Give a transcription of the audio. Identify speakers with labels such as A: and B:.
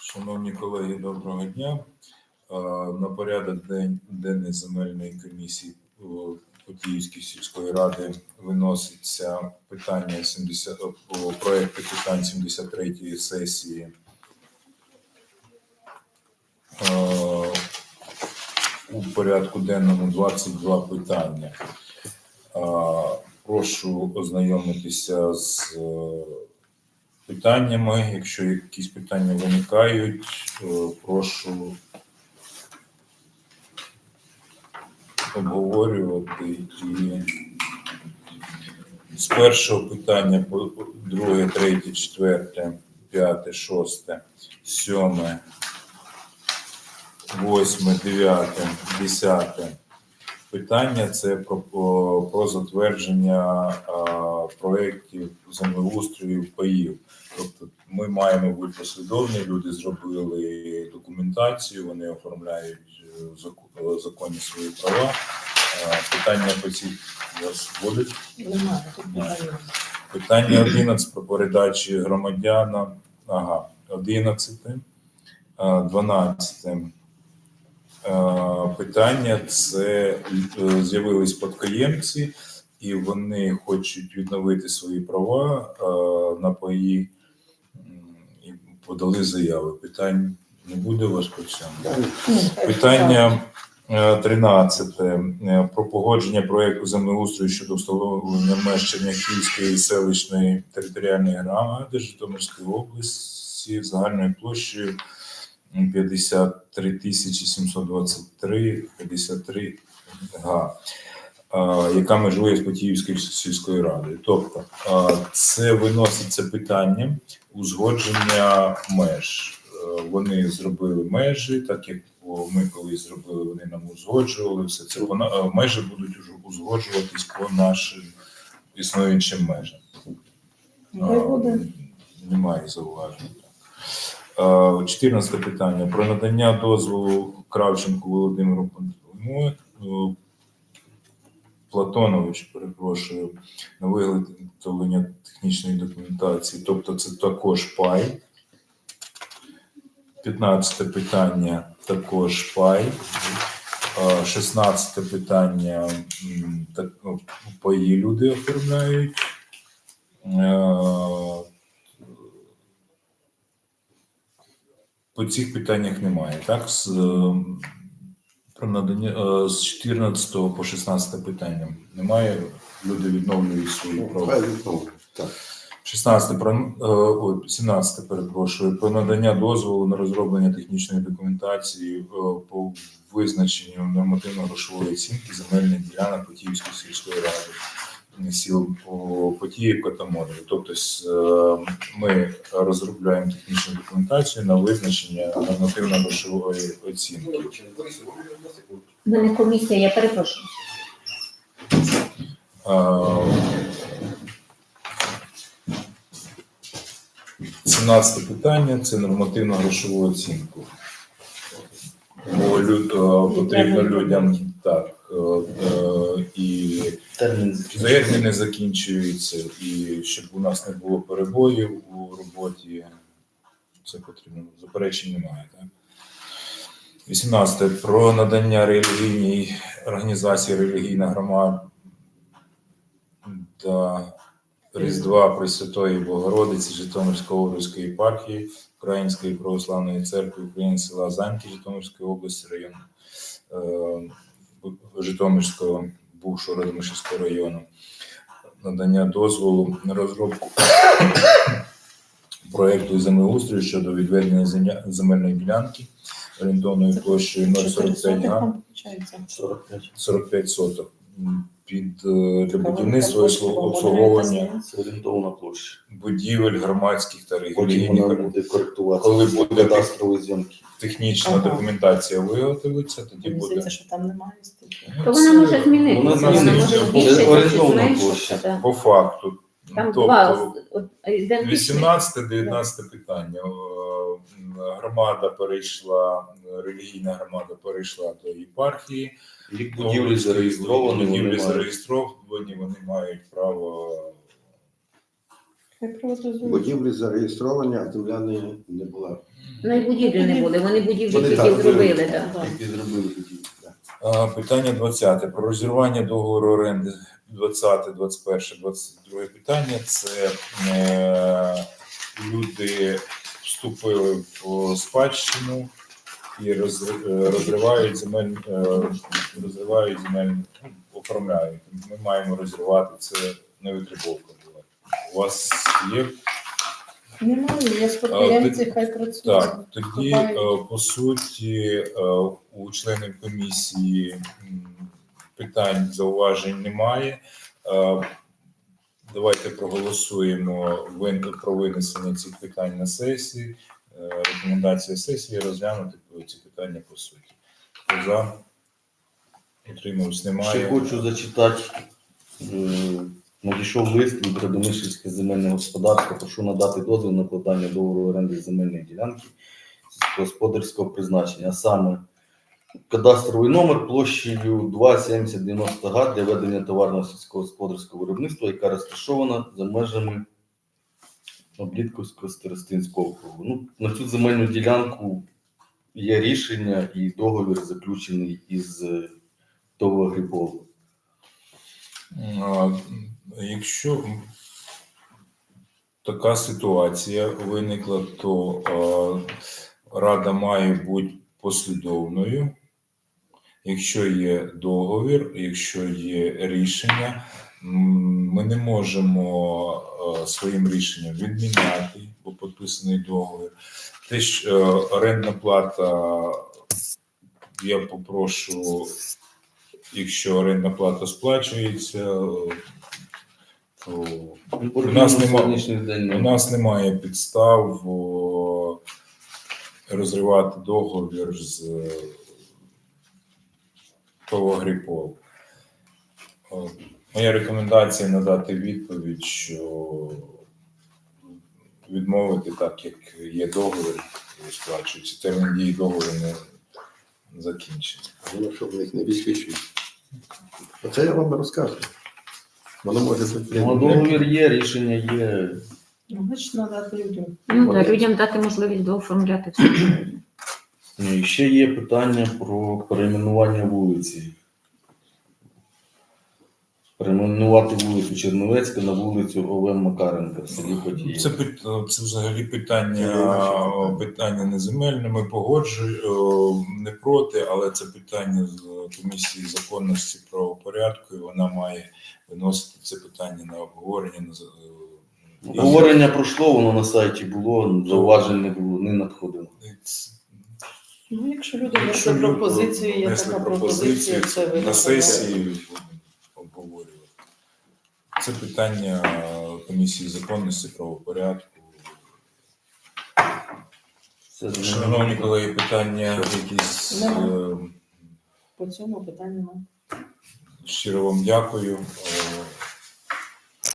A: Шановні колеги, доброго дня. На порядок день денний земельної комісії о, Подільської сільської ради виноситься питання 70, о, о, питань 73-ї сесії. У порядку денному 22 питання. Прошу ознайомитися з питаннями. Якщо якісь питання виникають, е, прошу обговорювати і з першого питання по друге, третє, четверте, п'яте, шосте, сьоме, восьме, дев'яте, десяте. Питання це про, про, затвердження а, проєктів землеустрою паїв. Тобто ми маємо бути послідовні, люди зробили документацію, вони оформляють е, е, законні свої права. Питання по у вас будуть. Питання 11 про передачі громадянам. Ага, 11. е, 12. Е, Питання це е, з'явились спадкоємці, і вони хочуть відновити свої права е, на паї і подали заяви. Питань не буде у вас по цьому? Питання е, 13. Е, Про погодження проєкту землеустрою щодо встановлення меж Черняхівської селищної територіальної громади Житомирської області загальною площею 53 тисячі 723 53 га, яка межує з Потіївською сільською радою. Тобто це виноситься питання узгодження меж. Е, Вони зробили межі, так як ми колись зробили, вони нам узгоджували все це. Вона е, межі будуть уже узгоджуватись по нашим існуючим межам. Немає зауважень. Е, 14 питання про надання дозволу Кравченку Володимиру Пантелеймону, е, Платонович, перепрошую, на виготовлення технічної документації, тобто це також пай. 15 питання також пай. Е, 16 питання м, так, ну, паї люди оформляють. По цих питаннях немає, так? З, е, про надання е, з 14 по 16 питання немає. Люди відновлюють свої права.
B: Так.
A: 16 про е, ой, 17 перепрошую про надання дозволу на розроблення технічної документації по визначенню нормативно-грошової оцінки земельних ділянок Потіївської сільської ради сіл по Потіївка та Модулі. Тобто е, ми розробляємо технічну документацію на визначення нормативно-грошової оцінки.
C: Мене комісія, я перепрошую.
A: Е, 17 питання це нормативна грошову оцінку. Бо люд, е, потрібно людям так.
B: Термін
A: терміни закінчуються, і щоб у нас не було перебоїв у роботі, це потрібно. Заперечень немає, так? 18. Про надання релігійній організації релігійна громада Різдва Пресвятої Богородиці Житомирської обласної єпархії Української православної церкви України села Замки Житомирської області району е, Житомирського бувшого Радомишльського району. Надання дозволу на розробку проекту землеустрою щодо відведення земельної ділянки орієнтовною площею 045 га.
B: 45.
A: 45 соток під е, для будівництва і обслуговування
B: орієнтовна площа.
A: будівель громадських та орг-
B: буде коректувати.
A: Коли буде
B: кадастрові зйомки.
A: технічна
D: Ага.
A: документація виготовиться, тоді
D: Мені
A: буде.
D: здається, що там немає стільки.
A: Ну,
C: То вона може змінитися,
B: Вона
C: вона може збільшитися зменшитися.
B: площа.
C: да.
A: По факту.
C: Там
A: Тобто,
C: два от, ідентичні.
A: 18-19 питання. Громада перейшла, релігійна громада перейшла до єпархії.
B: Будівлі зареєстровані,
A: Будівлі зареєстровані, вони мають право
E: Будівлі зареєстровані, а земля не, не була.
C: Ну і будівлі не були, вони будівлі
E: Вони
C: тільки
E: так,
C: зробили. так.
D: Так.
E: Тільки зробили будівлі. так.
A: А, Питання 20. Про розірвання договору оренди 20, 21, 22 питання. Це е, люди вступили в спадщину і е, розривають земель, е, розривають земель, ну, оформляють. Ми маємо розірвати це невитребовка була. У вас є
D: Немає, є спадкоємці, хай працюють.
A: так, тоді
D: Копають.
A: е, по суті у членів комісії питань зауважень немає. Давайте проголосуємо про винесення цих питань на сесії. Е, Рекомендація сесії розглянути ці питання по суті. За? Утримався
B: Ще хочу зачитати. е, Надійшов лист від Радомишльське земельне господарство. Прошу надати дозвіл на укладання договору оренди земельної ділянки сільськогосподарського призначення, а саме кадастровий номер площею 2,7090 га для ведення товарного сільськогосподарського виробництва, яка розташована за межами Облітковського старостинського округу. Ну, на цю земельну ділянку є рішення і договір заключений із е, Грибову.
A: Якщо така ситуація виникла, то рада має бути послідовною. Якщо є договір, якщо є рішення, ми не можемо своїм рішенням відміняти, бо підписаний договір. Те, що е, орендна плата, я попрошу якщо орендна плата сплачується, то
B: У
A: нас нема-
B: сьогоднішній день
A: у нас немає підстав розривати договір з е, ТОВ Моя рекомендація надати відповідь, що відмовити так, як є договір, і сплачується. Термін дії договору не закінчений.
E: Воно що в них не висвічує. Оце я вам розкажу. Воно може бути.
B: Ну, договір є, рішення є.
D: Ну, значить, надати людям.
C: Ну так, людям дати можливість дооформляти все.
B: Ну, І ще є питання про перейменування вулиці. Перейменувати вулицю Черновецька на вулицю Олем Макаренка в селі Потіїв.
A: Це, пит- це взагалі питання, питання не земельне. Ми погоджую не проти, але це питання з комісії законності правопорядку, і вона має виносити це питання на обговорення. На, е,
B: Обговорення пройшло, воно на сайті було, зауважень не було, не надходило.
D: Ну, якщо люди
A: якщо
D: внесли
A: люди
D: пропозицію, є
A: внесли
D: така
A: пропозицію,
D: пропозиція, це ви
A: на сесії будемо обговорювати. Це питання комісії законності правопорядку.
B: Це
A: Шановні колеги, питання якісь.
D: Нема.
A: е,
D: По цьому питання немає.
A: Щиро вам дякую. Е,